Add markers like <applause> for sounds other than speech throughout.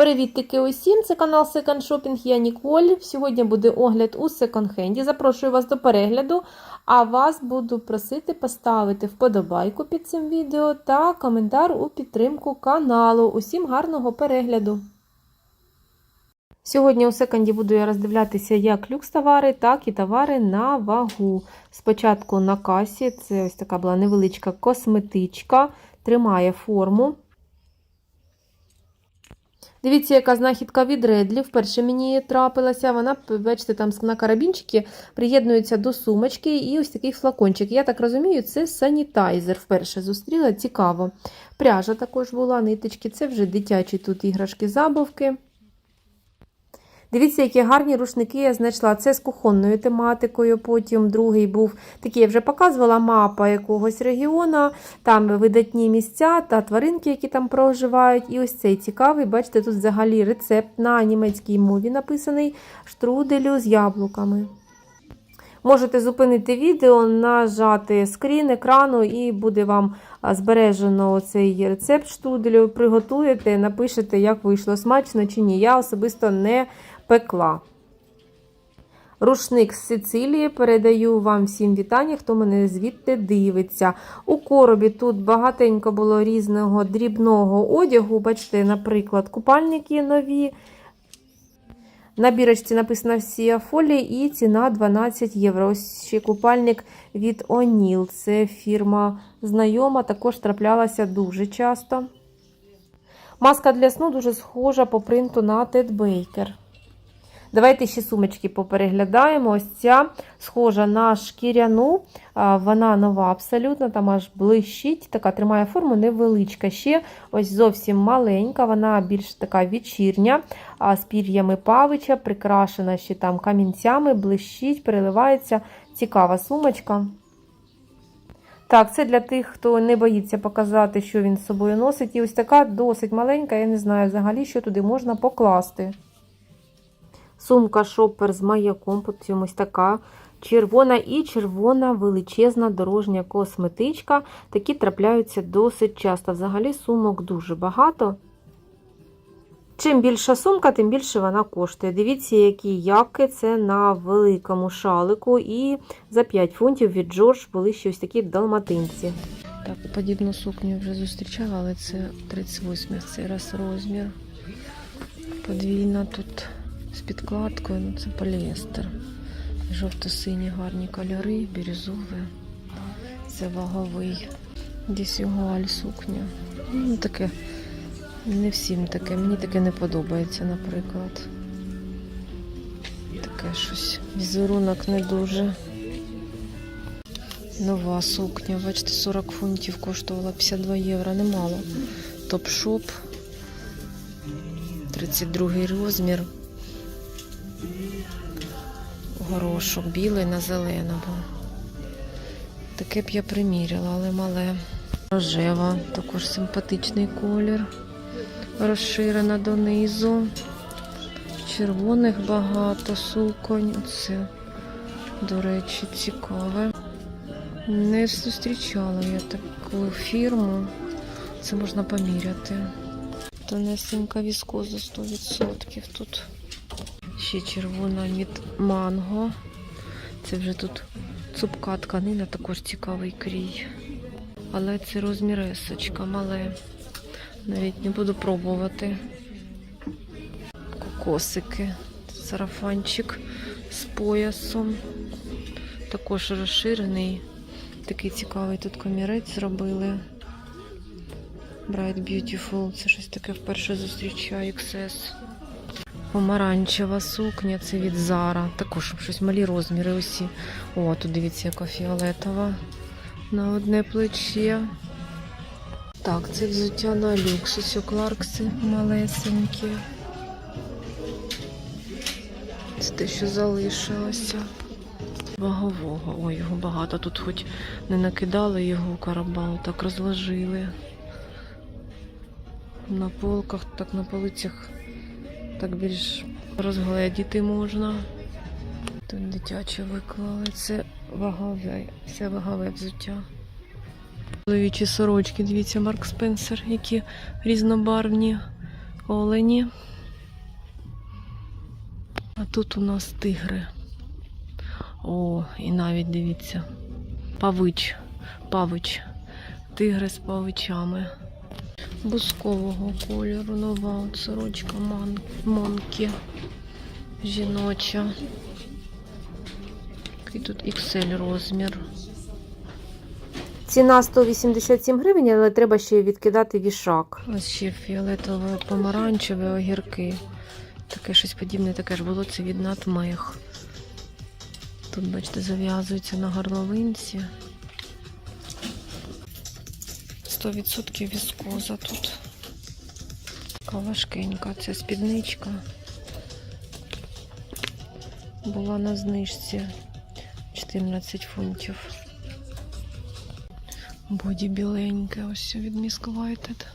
Привітики усім! Це канал Second Shopping, я Ніколь. Сьогодні буде огляд у секонд-хенді. Запрошую вас до перегляду, а вас буду просити поставити вподобайку під цим відео та коментар у підтримку каналу. Усім гарного перегляду! Сьогодні у секонді буду я роздивлятися як люкс товари, так і товари на вагу. Спочатку на касі, це ось така була невеличка косметичка, тримає форму. Дивіться, яка знахідка від Редлі. Вперше мені трапилася. Вона, бачите, там на карабінчики приєднується до сумочки і ось такий флакончик. Я так розумію, це санітайзер. Вперше зустріла. Цікаво. Пряжа також була, ниточки. Це вже дитячі тут іграшки, забавки. Дивіться, які гарні рушники я знайшла. Це з кухонною тематикою. Потім другий був такий, я вже показувала мапа якогось регіону, там видатні місця та тваринки, які там проживають. І ось цей цікавий, бачите, тут взагалі рецепт на німецькій мові написаний штруделю з яблуками. Можете зупинити відео, нажати скрін екрану, і буде вам збережено цей рецепт штруделю. Приготуєте, напишете, як вийшло смачно чи ні. Я особисто не пекла. Рушник з Сицилії. Передаю вам всім вітання, хто мене звідти дивиться. У коробі тут багатенько було різного дрібного одягу. Бачите, наприклад, купальники нові. На бірочці написано всі фолії і ціна 12 євро. Ось ще купальник від O'Neill. Це фірма знайома, також траплялася дуже часто. Маска для сну дуже схожа по принту на Ted Baker. Давайте ще сумочки попереглядаємо. Ось ця схожа на шкіряну, вона нова абсолютно, там аж блищить, така тримає форму невеличка. Ще ось зовсім маленька, вона більш така вечірня, з пір'ями павича, прикрашена ще там камінцями, блищить, переливається. Цікава сумочка. Так, це для тих, хто не боїться показати, що він з собою носить. І ось така досить маленька, я не знаю взагалі, що туди можна покласти. Сумка шопер з маяком, потім ось така червона і червона величезна дорожня косметичка. Такі трапляються досить часто. Взагалі сумок дуже багато. Чим більша сумка, тим більше вона коштує. Дивіться, які яки це на великому шалику. І за 5 фунтів від Джордж були ще ось такі далматинці. Так, подібну сукню вже зустрічала, але це 38 цей раз розмір. Подвійна тут з підкладкою, ну це поліестер. Жовто-сині гарні кольори, бірюзове. Це ваговий. Дісюгаль сукня. Ну, таке не всім таке. Мені таке не подобається, наприклад. Таке щось. Візерунок не дуже. Нова сукня, бачите, 40 фунтів коштувала 52 євро, немало. Топ-шоп. 32 розмір. Горошок білий на зеленому. Таке б я приміряла, але мале. Рожева, також симпатичний колір. Розширена донизу. Червоних багато суконь. Оце, до речі, цікаве. Не зустрічала я таку фірму. Це можна поміряти. Тонесенька віскоза 100% тут. Ще червона від манго. Це вже тут цупка тканина, також цікавий крій. Але це розмір есочка, мале. Навіть не буду пробувати. Кокосики. Сарафанчик з поясом. Також розширений. Такий цікавий тут комірець зробили. Bright Beautiful. Це щось таке вперше зустрічаю XS. Помаранчева сукня, це від Зара. Також щось малі розміри усі. О, тут дивіться, яка фіолетова на одне плече. Так, це взуття на люкс. Ось Кларкси малесенькі. Це те, що залишилося. Вагового. Ой, його багато. Тут хоч не накидали його карабал, так розложили. На полках, так на полицях так більш розгледіти можна. Тут дитяче виклали. Це вагове, все вагове взуття. Чоловічі сорочки, дивіться, Марк Спенсер, які різнобарвні. олені. А тут у нас тигри. О, і навіть дивіться. Павич. Павич. Тигри з павичами. Бускового кольору, нова от сорочка ман... манки. Жіноча. Який тут XL розмір. Ціна 187 гривень, але треба ще відкидати вішак. Ось ще фіолетово помаранчеві огірки. Таке щось подібне, таке ж було це від надмих. Тут, бачите, зав'язується на горловинці. 100% віскоза тут. Така важкенька. Це спідничка. Була на знижці 14 фунтів. Боді біленьке, ось від Miss Whited.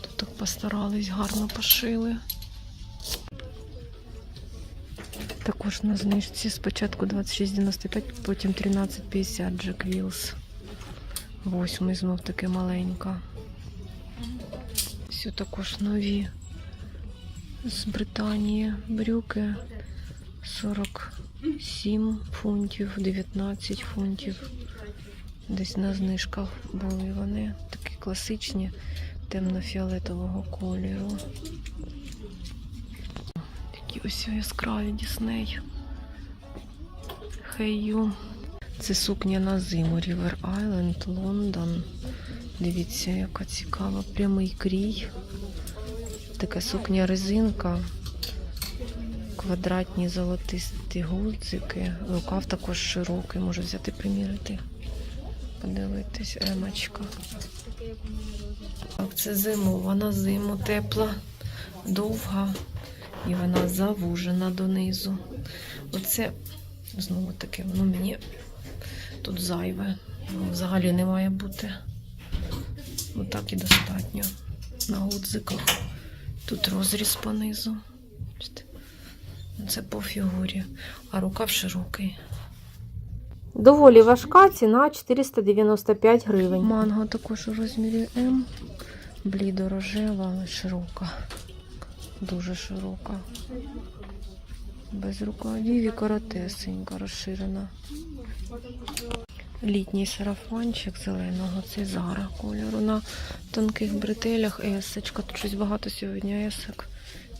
Тут так постарались, гарно пошили. Також на знижці спочатку 26,95, потім 13,50 Jack Wheels. Восьмий знов таки маленька. Все також нові з Британії брюки 47 фунтів, 19 фунтів. Десь на знижках були вони такі класичні темно-фіолетового кольору. Ось яскраві Дісней. Хейю. Це сукня на зиму River Island, Лондон. Дивіться, яка цікава. Прямий крій. Така сукня резинка. Квадратні золотисті гудзики. Рукав також широкий, можу взяти примірити. Подивитись, емочка. Так, це зимова на зиму тепла, довга і вона завужена донизу. Оце знову таки, воно мені тут зайве. Взагалі не має бути. Отак і достатньо. На гудзиках. Тут розріз понизу. Це по фігурі, а рукав широкий. Доволі важка ціна 495 гривень. Манго також у розмірі М. Блідо-рожева, але широка. Дуже широка. Без рукавів і коротесенька, розширена. Літній сарафанчик зеленого, це Зара кольору. На тонких бретелях есочка. Тут щось багато сьогодні есок.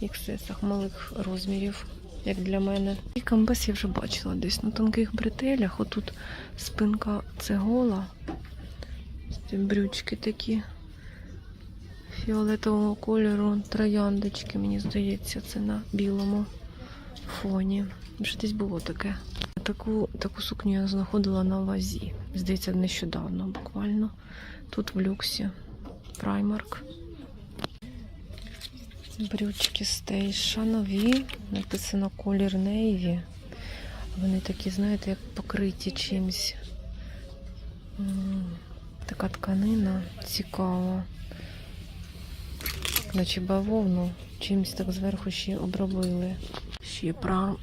XS малих розмірів, як для мене. І камбес я вже бачила десь на тонких бретелях. Отут спинка це гола. Брючки такі фіолетового кольору, трояндочки, мені здається, це на білому фоні. Вже десь було таке. Таку, таку сукню я знаходила на вазі. Здається, нещодавно буквально. Тут в люксі. Праймарк. Брючки стейша нові. Написано колір нейві. Вони такі, знаєте, як покриті чимось. Така тканина цікава. Наче бавовну, чимось так зверху ще обробили. Ще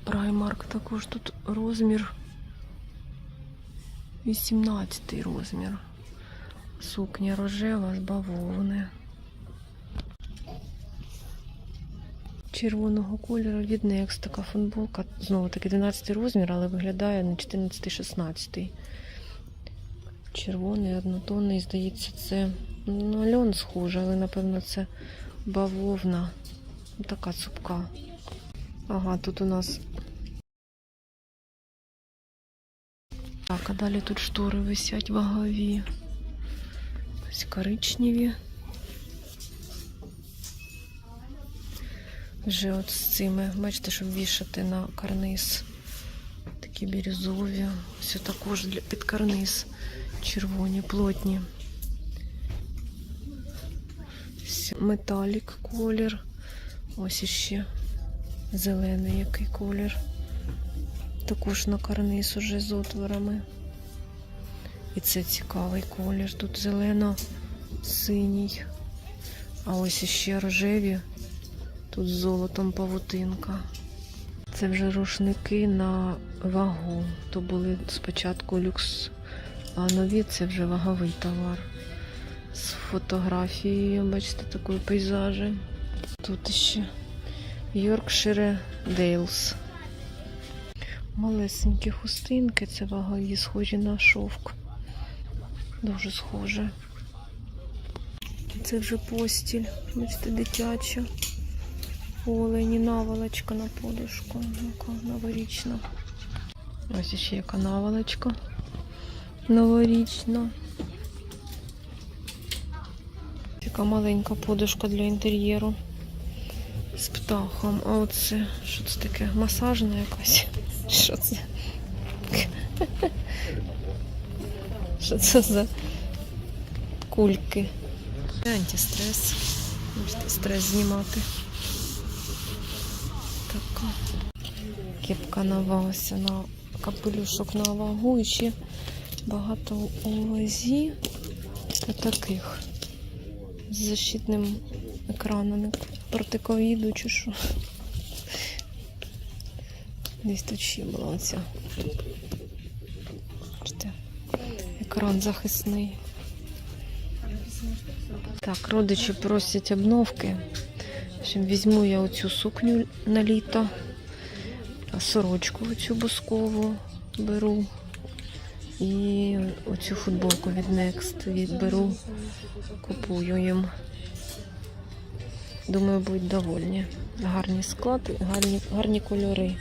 праймарк також тут розмір. 18 розмір. Сукня рожева з бавовни. Червоного кольору від Next така футболка. Знову таки 12 розмір, але виглядає на 14-16. Червоний, однотонний, здається, це ну, льон схоже, але напевно це бавовна. Така цупка. Ага, тут у нас. Так, а далі тут штори висять вагові. Ось коричневі. Вже от з цими, бачите, щоб вішати на карниз. Такі бірюзові. Ось також для під карниз. Червоні, плотні. Ось Металік колір. Ось іще зелений який колір. Також на карниз уже з отворами. І це цікавий колір. Тут зелено-синій. А ось іще рожеві. Тут з золотом павутинка. Це вже рушники на вагу. То були спочатку люкс А нові це вже ваговий товар. З фотографією, бачите, такої пейзажі. Тут ще Йоркшире Дейлс. Малесенькі хустинки, це вагові, схожі на шовк. Дуже схоже. Це вже постіль, бачите, дитяча. Олені, наволочка на подушку. Яка новорічна. Ось ще яка наволочка. Новорічна. Така маленька подушка для інтер'єру. З птахом. А оце, що це таке? Масажна якась? Що це? Що це за кульки? Антистрес. Можете стрес знімати. Така. Кепка нова ось на капелюшок на вагу. І ще багато у вазі та таких з защитним екраном проти ковіду чи що. Десь тут ще була оця. Екран захисний. Так, родичі просять обновки. Візьму я оцю сукню на літо, сорочку оцю бускову беру. І оцю футболку від Next відберу, купую їм. Думаю, будуть довольні. Гарний склад, гарні, гарні кольори.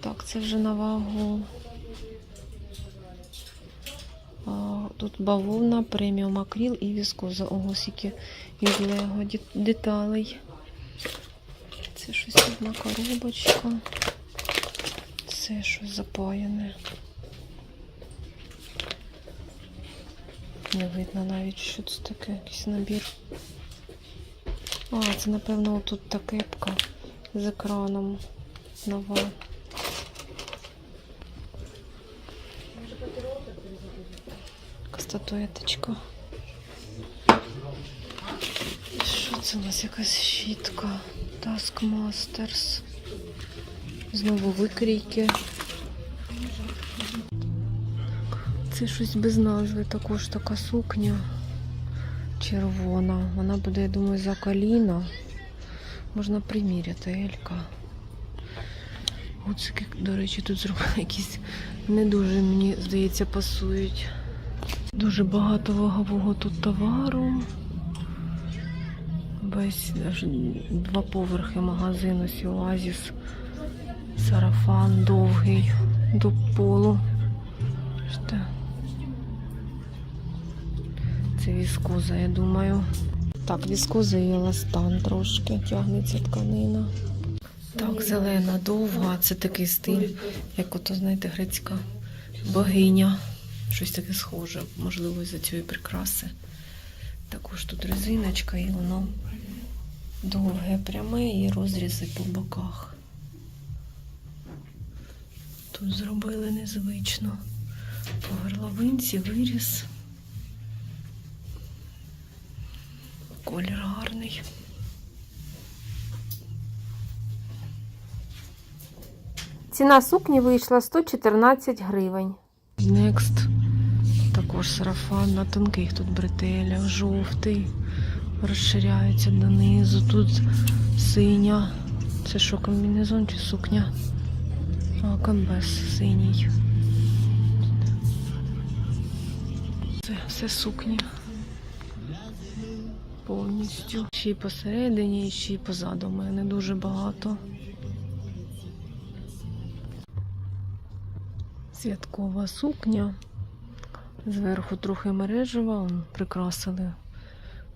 Так, це вже на вагу. Тут бавовна, преміум акріл і віскоза. Ого, скільки із лего деталей. Це щось одна коробочка. Це щось запаяне. Не видно навіть, що це таке, якийсь набір. А, це, напевно, тут та кепка з екраном нова. Статуеточка. Що це у нас якась щітка? Taskmasters. Знову викрійки. Це щось без назви, також така сукня червона. Вона буде, я думаю, за коліна. Можна приміряти Елька. Гуцики, до речі, тут зробили якісь не дуже, мені здається, пасують. Дуже багато вагового тут товару. Весь два поверхи магазину ось Оазіс. Сарафан довгий до полу. Це віскоза, я думаю. Так, віскоза і еластан трошки тягнеться тканина. Так, зелена, довга. Це такий стиль, як ото, знаєте, грецька богиня. Щось таке схоже, можливо, із-за цієї прикраси. Також тут резиночка, і воно довге, пряме і розрізи по боках. Тут зробили незвично. По горловинці виріс. Колір гарний. Ціна сукні вийшла 114 гривень. Next. Також сарафан на тонких тут бретелях, жовтий. Розширяється донизу. Тут синя. Це що, комбінезон чи сукня? А, синій. Це все сукні. Повністю. Ще й посередині, ще й позаду. У мене дуже багато. Святкова сукня. Зверху трохи мережева, прикрасили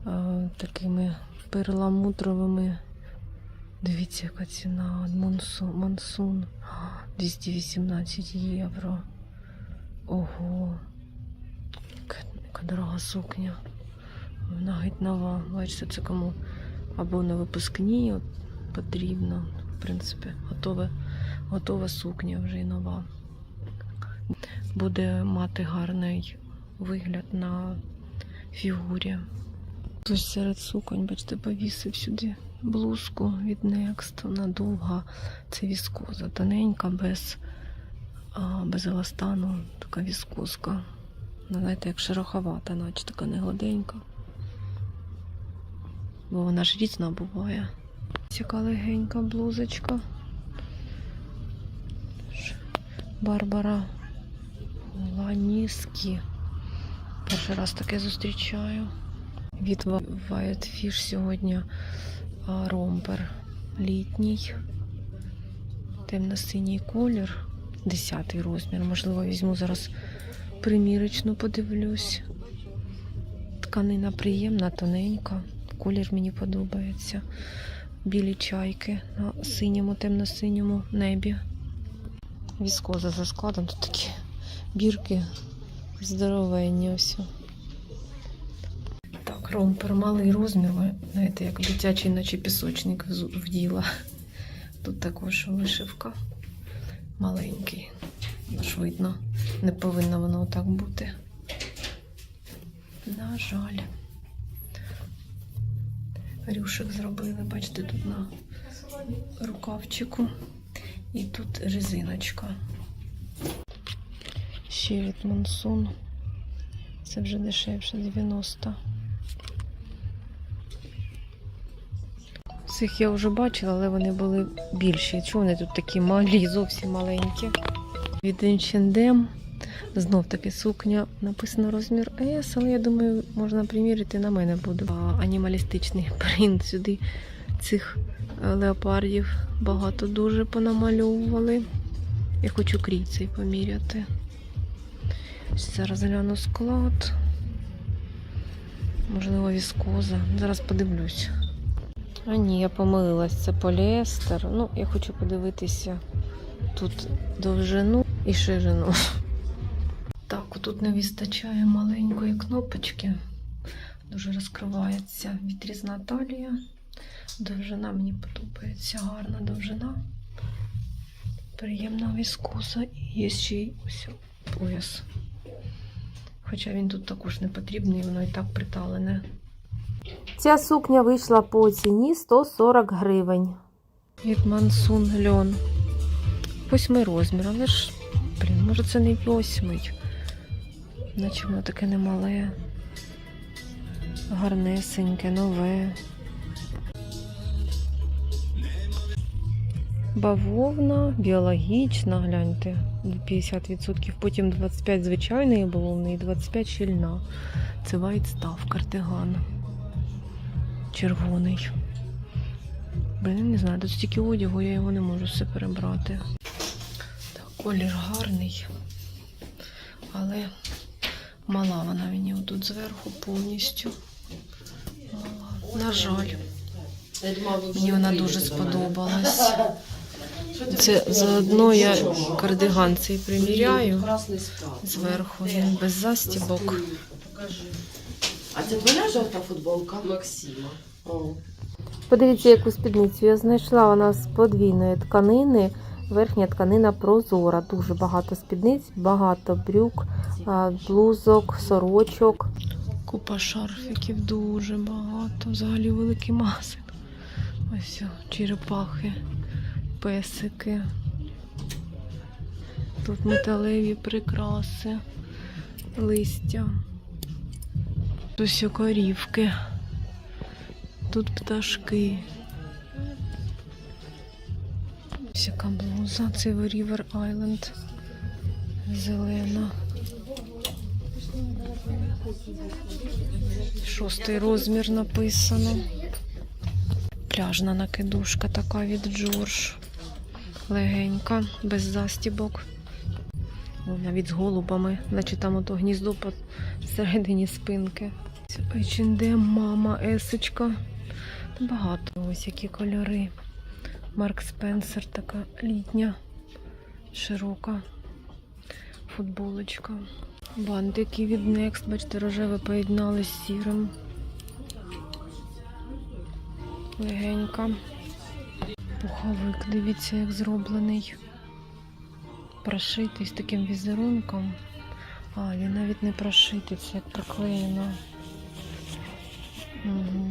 е, такими перламутровими. Дивіться, яка ціна. Монсун, Монсун 218 євро. Ого. Яка, дорога сукня. Вона геть нова. Бачите, це кому або на випускні потрібно. В принципі, готове, готова сукня вже і нова. Буде мати гарний вигляд на фігурі. Ось серед суконь, бачите, повісив сюди блузку від Next. Вона довга. Це віскоза, тоненька, без а без еластану така віскозка. Ну, знаєте, як шероховата, наче така негладенька. Бо вона ж різна буває. Ось Яка легенька блузочка. Барбара Ланіскі. Перший раз таке зустрічаю. Від Ва- сьогодні а, ромпер літній. Темно-синій колір. Десятий розмір. Можливо, візьму зараз примірочну, подивлюсь. Тканина приємна, тоненька. Колір мені подобається. Білі чайки на синьому, темно-синьому небі. Віскоза за складом. Тут такі бірки здоровенні ось. Ромпер малий розмір, знаєте, як дитячий, наче пісочник вділа. Тут також вишивка маленький. Видно, не повинно воно так бути. На жаль. Рюшик зробили, бачите, тут на рукавчику. І тут резиночка. Ще від Монсун. Це вже дешевше 90. Цих я вже бачила, але вони були більші. Чому вони тут такі малі, зовсім маленькі? Від H&M. Знов таки сукня. Написано розмір S, але я думаю, можна приміряти на мене буде. Анімалістичний принт сюди цих е, леопардів багато дуже понамальовували. Я хочу крій цей поміряти. Зараз гляну склад. Можливо, віскоза. Зараз подивлюсь. А ні, я помилилась, це поліестер. Ну, я хочу подивитися тут довжину і ширину. <laughs> Так, тут не вистачає маленької кнопочки. Дуже розкривається відрізна талія. Довжина мені подобається, гарна довжина. Приємна віскоза і є ще й ось пояс. Хоча він тут також не потрібний, воно і так приталене. Ця сукня вийшла по ціні 140 гривень. Від Мансун льон. Восьмий розмір, але ж, блін, може це не восьмий. Наче воно таке немале. Гарнесеньке, нове. Бавовна, біологічна, гляньте, 50%, потім 25 звичайної бавовни і 25 щільна. Це White Stuff, Червоний. Блін, не знаю, тут стільки одягу, я його не можу все перебрати. Так, колір гарний, але мала вона мені отут зверху повністю. Мала. На жаль, мені вона дуже сподобалась. Це заодно я кардиган цей приміряю зверху. Він без застібок. А це твоя жовта футболка? Максима. О. Подивіться, яку спідницю я знайшла. Вона з подвійної тканини. Верхня тканина прозора. Дуже багато спідниць, багато брюк, блузок, сорочок. Купа шарфіків дуже багато. Взагалі великий магазин. Ось черепахи, песики. Тут металеві прикраси, листя. Ось о, корівки. Тут пташки. Ось яка блуза. Це River Island. Зелена. Шостий розмір написано. Пляжна накидушка така від Джордж. Легенька, без застібок. Навіть з голубами, наче там ото гніздо всередині спинки. H&M, мама, есочка. Багато ось які кольори. Марк Спенсер така літня, широка футболочка. Бантики від Next, бачите, рожеве поєднали з сірим. Легенька. Пуховик, дивіться, як зроблений. Прошитий з таким візерунком. А, він навіть не прошитий, це як приклеєно. Угу.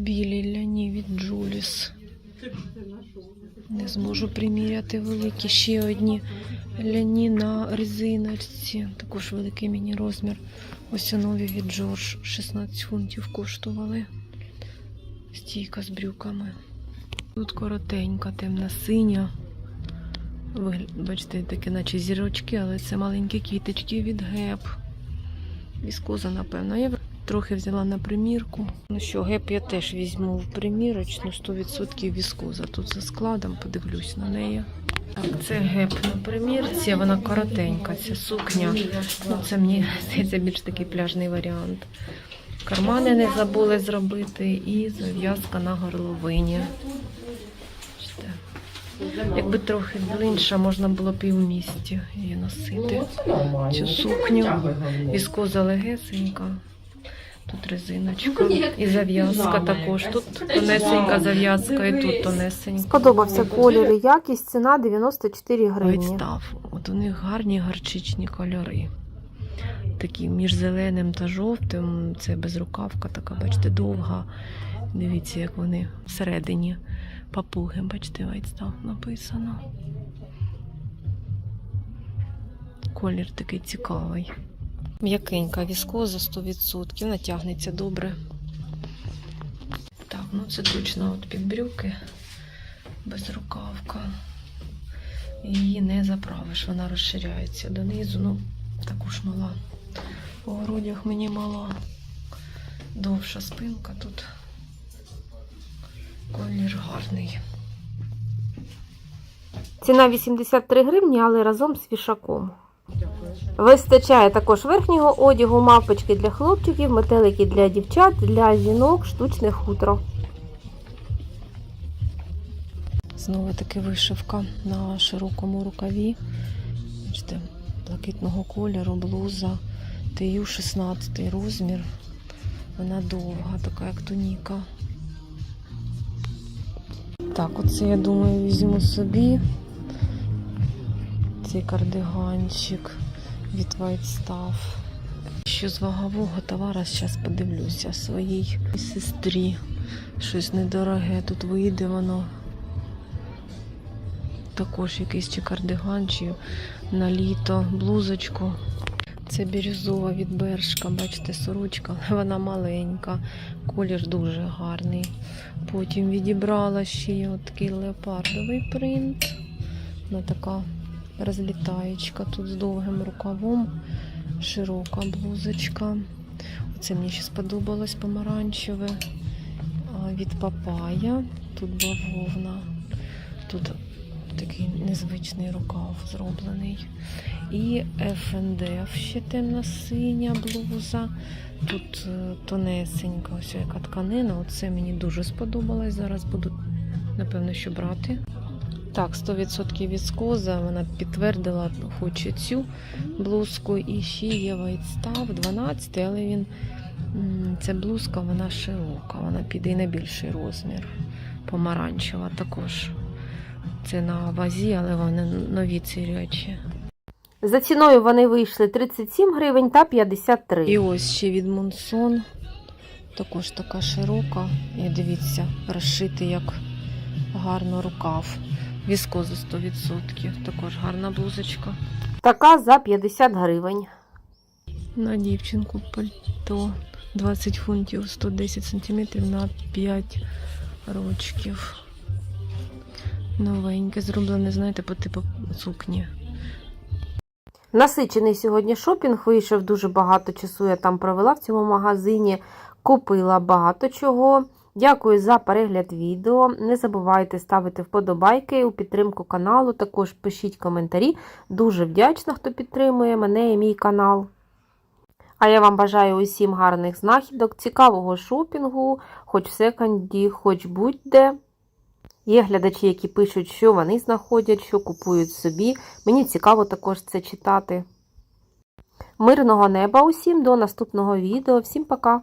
Білі ляні від Джуліс. Не зможу приміряти великі. Ще одні ляні на резиночці. Також великий міні розмір. Ось нові від Джордж. 16 фунтів коштували. Стійка з брюками. Тут коротенька, темна синя. Бачите, такі наче зірочки, але це маленькі квіточки від геп. Віскоза, напевно. Я трохи взяла на примірку. Ну що, геп я теж візьму в примірочну 100% віскоза. Тут за складом подивлюсь на неї. Так, це геп на примірці, вона коротенька, ця сукня. Ну, це мені здається більш такий пляжний варіант. Кармани не забули зробити і зав'язка на горловині. Якби трохи длинша, можна було б і в місті її носити. Цю сукню. Віскоза легесенька. Тут резиночка і зав'язка також. Тут тонесенька зав'язка і тут тонесенька. Сподобався колір і якість, ціна 94 гривні. Відстав. От у них гарні гарчичні кольори. Такі між зеленим та жовтим. Це безрукавка така, бачите, довга. Дивіться, як вони всередині папуги, бачите, White написано. Колір такий цікавий. М'якенька віскоза 100%, натягнеться добре. Так, ну це точно от під брюки. Безрукавка. Її не заправиш, вона розширяється донизу. Ну, також мала. У грудях мені мала. Довша спинка тут. Колір гарний. Ціна 83 гривні, але разом з вішаком. Вистачає також верхнього одягу, мавпочки для хлопчиків, метелики для дівчат, для жінок, штучне хутро. Знову таки вишивка на широкому рукаві. Бачите, блакитного кольору, блуза. ТЮ 16 розмір. Вона довга, така як туніка. Так, оце я думаю, візьму собі цей кардиганчик від White Stuff. Що з вагового товара зараз подивлюся своїй сестрі. Щось недороге тут вийде воно. Також якийсь чи кардиган, чи на літо блузочку. Це бірюзова від бершка, бачите, сорочка, але вона маленька, колір дуже гарний. Потім відібрала ще такий леопардовий принт. Вона така розлітаєчка тут з довгим рукавом, широка блузочка. Оце мені ще сподобалось помаранчеве від папая. Тут бавовна. Тут такий незвичний рукав зроблений. І F&F ще темна синя блуза. Тут е, тонесенька, ось яка тканина. Оце мені дуже сподобалось. Зараз буду, напевно, що брати. Так, 100% віскоза. Вона підтвердила, хоче цю блузку. І ще є Stuff 12, але він ця блузка вона широка, вона піде і на більший розмір. Помаранчева також. Це на вазі, але вони нові ці речі. За ціною вони вийшли 37 гривень та 53. І ось ще від Мунсон. Також така широка. І дивіться, розшитий як гарно рукав. Віскозу 100%. Також гарна блузочка. Така за 50 гривень. На дівчинку пальто 20 фунтів 110 сантиметрів на 5 рочків. Новеньке, зроблене, знаєте, по типу сукні. Насичений сьогодні шопінг вийшов дуже багато часу. Я там провела в цьому магазині, купила багато чого. Дякую за перегляд відео. Не забувайте ставити вподобайки у підтримку каналу. Також пишіть коментарі. Дуже вдячна, хто підтримує мене і мій канал. А я вам бажаю усім гарних знахідок, цікавого шопінгу, хоч в секонді, хоч будь-де. Є глядачі, які пишуть, що вони знаходять, що купують собі. Мені цікаво також це читати. Мирного неба усім до наступного відео. Всім пока!